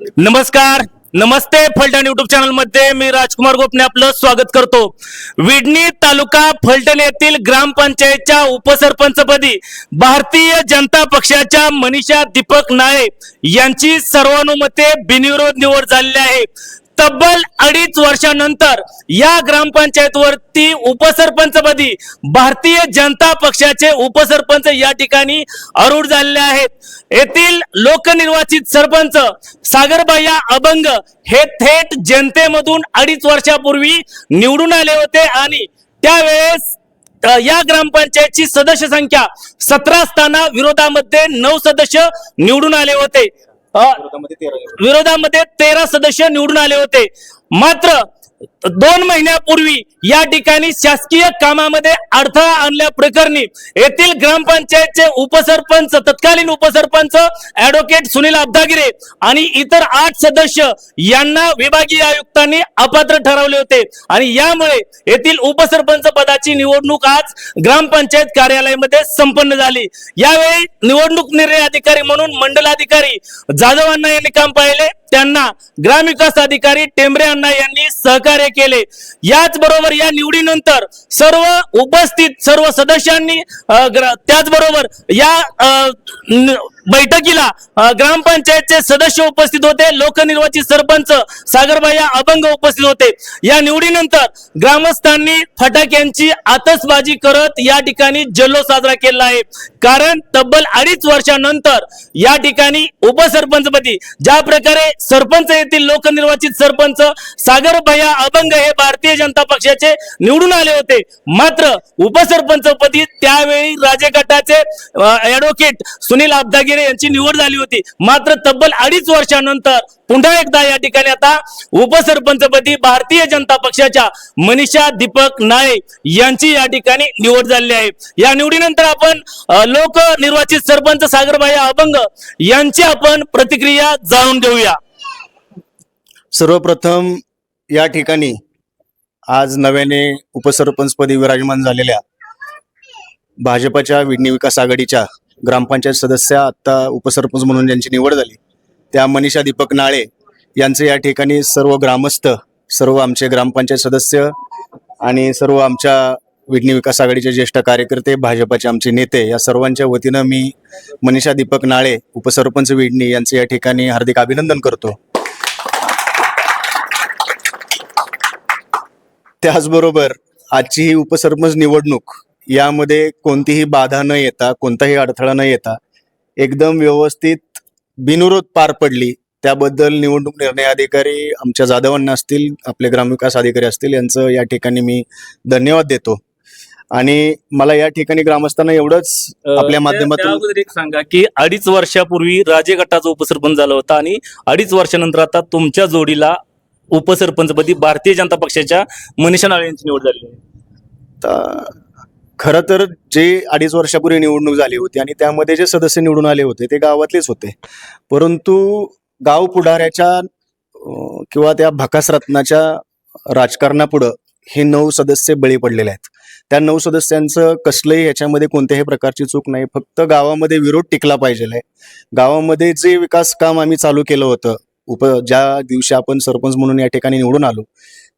नमस्कार नमस्ते फलटण युट्यूब चॅनलमध्ये मी राजकुमार गोपने आपलं स्वागत करतो. विडणी तालुका फलटण येथील ग्रामपंचायतच्या उपसरपंचपदी भारतीय जनता पक्षाच्या मनीषा दीपक नाळे यांची सर्वानुमते बिनविरोध निवड झालेली आहे. तब्बल अडीच वर्षानंतर या ग्रामपंचायतवरती उपसरपंचपदी भारतीय जनता पक्षाचे उपसरपंच या ठिकाणी अरूढ झालेले आहेत. येथील लोकनिर्वाचित सरपंच सागरबाया अभंग हे थेट जनतेमधून अडीच वर्षापूर्वी निवडून आले होते आणि त्यावेळेस या ग्रामपंचायतची सदस्य संख्या सतरा असताना विरोधामध्ये नऊ सदस्य निवडून आले होते. विरोधामध्ये तेरा सदस्य निवडून आले होते. मात्र दोन महिन्यापूर्वी या ठिकाणी शासकीय कामामध्ये अडथळा आणल्या प्रकरणी येथील ग्रामपंचायतचे उपसरपंच तत्कालीन उपसरपंच ऍडव्होकेट सुनील अब्दागिरे आणि इतर आठ सदस्य यांना विभागीय आयुक्तांनी अपात्र ठरवले होते. आणि यामुळे येथील उपसरपंच पदाची निवडणूक आज ग्रामपंचायत कार्यालयामध्ये संपन्न झाली. यावेळी निवडणूक निर्णय अधिकारी म्हणून मंडलाधिकारी जाधवांना यांनी काम पाहिले. त्यांना ग्रामविकास अधिकारी टेंबरे अण्णा यांनी सहकार्य केले. याच बरोबर या निवडीनंतर सर्व उपस्थित सर्व सदस्यांनी त्याचबरोबर या अ, न- बैठकीला ग्रामपंचायतचे सदस्य उपस्थित होते लोकनिर्वाचित सरपंच सागरबाई अभंग उपस्थित होते. या निवडीनंतर ग्रामस्थांनी फटाक्यांची आतसबाजी करत या ठिकाणी जल्लोष साजरा केला आहे. कारण तब्बल अडीच वर्षानंतर या ठिकाणी उपसरपंचपती ज्या प्रकारे सरपंच येथील लोकनिर्वाचित सरपंच सागरभया अभंग हे भारतीय जनता पक्षाचे निवडून आले होते. मात्र उपसरपंचपती त्यावेळी राजे गटाचे ऍडव्होकेट सुनील वानखेडे यांची निवड झाली होती. मात्र तब्बल अडीच वर्षानंतर पुन्हा एकदा या ठिकाणी आता उपसरपंचपदी भारतीय जनता पक्षाच्या मनीषा दीपक नाईक यांची या ठिकाणी निवड झालेली आहे. या निवडीनंतर आपण लोक लोकनिर्वाचित सरपंच सागरबाई अभंग यांची आपण प्रतिक्रिया जाणून घेऊया. सर्वप्रथम या ठिकाणी आज नव्याने उपसरपंचपदी विराजमान झालेल्या भाजपच्या विडणी विकास आघाडीच्या ग्रामपंचायत सदस्य आता उपसरपंच म्हणून ज्यांची निवड झाली. त्या मनीषा दीपक नाळे यांचे या ठिकाणी सर्व ग्रामस्थ सर्व आमचे ग्रामपंचायत सदस्य आणि सर्व आमच्या विडणी विकास आघाडीचे ज्येष्ठ कार्यकर्ते भाजपाचे आमचे नेते या सर्वांच्या वतीनं मी मनीषा दीपक नाळे उपसरपंच विडणी यांचे या ठिकाणी हार्दिक अभिनंदन करतो. त्याचबरोबर आजची ही उपसरपंच निवडणूक यामध्ये कोणतीही बाधा न येता कोणताही अडथळा न येता एकदम व्यवस्थित बिनविरोध पार पडली. त्याबद्दल निवडणूक निर्णय अधिकारी आमच्या जाधवांना असतील आपले ग्रामविकास अधिकारी असतील यांचं या ठिकाणी मी धन्यवाद देतो. आणि मला या ठिकाणी ग्रामस्थांना एवढंच आपल्या माध्यमातून- एक सांगा की अडीच वर्षापूर्वी राजे गटाचा उपसरपंच झाला होता आणि अडीच वर्षानंतर आता तुमच्या जोडीला उपसरपंचपदी भारतीय जनता पक्षाच्या मनीषा नाळे यांची निवड झाली आहे. खरं तर जे अडीच वर्षापूर्वी निवडणूक झाली होती आणि त्यामध्ये जे सदस्य निवडून आले होते ते गावातलेच होते. परंतु गाव पुढाऱ्याच्या किंवा त्या भकास रत्नाच्या राजकारणापुढं हे नऊ सदस्य बळी पडलेले आहेत. त्या नऊ सदस्यांचं कसलंही याच्यामध्ये कोणत्याही प्रकारची चूक नाही फक्त गावामध्ये विरोध टिकला पाहिजे आहे गावामध्ये जे विकास काम आम्ही चालू केलं होतं उप ज्या दिवशी आपण सरपंच म्हणून या ठिकाणी निवडून आलो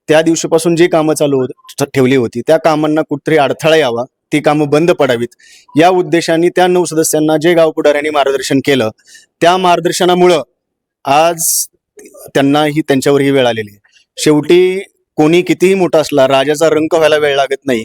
त्या दिवशीपासून जी कामं चालू होत- ठेवली होती त्या कामांना कुठतरी अडथळा यावा ती कामं बंद पडावीत. या उद्देशाने त्या नऊ सदस्यांना जे गाव पुढाऱ्यांनी मार्गदर्शन केलं त्या मार्गदर्शनामुळं आज त्यांना ही त्यांच्यावर ही वेळ आलेली आहे. शेवटी कोणी कितीही मोठा असला राजाचा रंक व्हायला वेळ लागत नाही.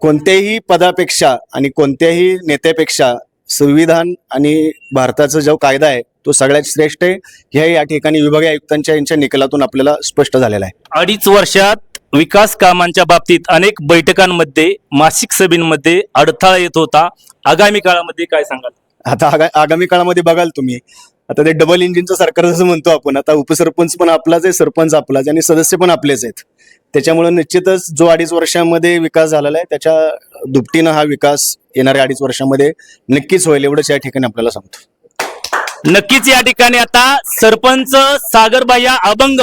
कोणत्याही पदापेक्षा आणि कोणत्याही नेत्यापेक्षा संविधान आणि भारताचा जो कायदा आहे तो सगळ्यात श्रेष्ठ आहे. हे या ठिकाणी विभागीय आयुक्तांच्या यांच्या निकालातून आपल्याला स्पष्ट झालेला आहे. अडीच वर्षात विकास कामांच्या बाबतीत अनेक बैठकांमध्ये मासिक सभेमध्ये अडथळा येत होता. आगामी काळामध्ये काय सांगाल? आता आगा- आगामी काळामध्ये बघाल तुम्ही. आता ते डबल इंजिनचं सरकार जसं म्हणतो आपण आता उपसरपंच पण आपलाच आहे सरपंच आपलाच आणि सदस्य पण आपलेच आहेत. त्याच्यामुळे निश्चितच जो अडीच वर्षामध्ये विकास झालेला आहे त्याच्या दुपटीनं हा विकास येणाऱ्या अडीच वर्षामध्ये नक्कीच होईल एवढंच या ठिकाणी आपल्याला सांगतो. नक्कीच या ठिकाणी आता सरपंच सागरबाया अभंग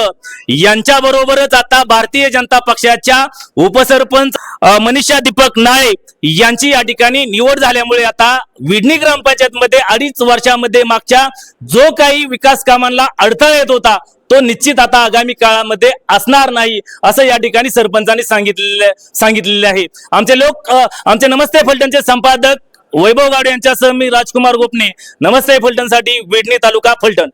यांच्या बरोबरच आता भारतीय जनता पक्षाच्या उपसरपंच मनीषा दीपक नाळे यांची या ठिकाणी निवड झाल्यामुळे आता विडणी ग्रामपंचायतमध्ये अडीच वर्षामध्ये मागच्या जो काही विकास कामांना अडथळा येत होता तो निश्चित आता आगामी काळामध्ये असणार नाही असं या ठिकाणी सरपंचांनी सांगितलेलं सांगितलेले आहे. आमचे लोक आमचे नमस्ते फलटणचे संपादक वैभव गाड यांच्यासह मी राजकुमार गोपने. नमस्ते फलटणसाठी वेडणे तालुका फलटण.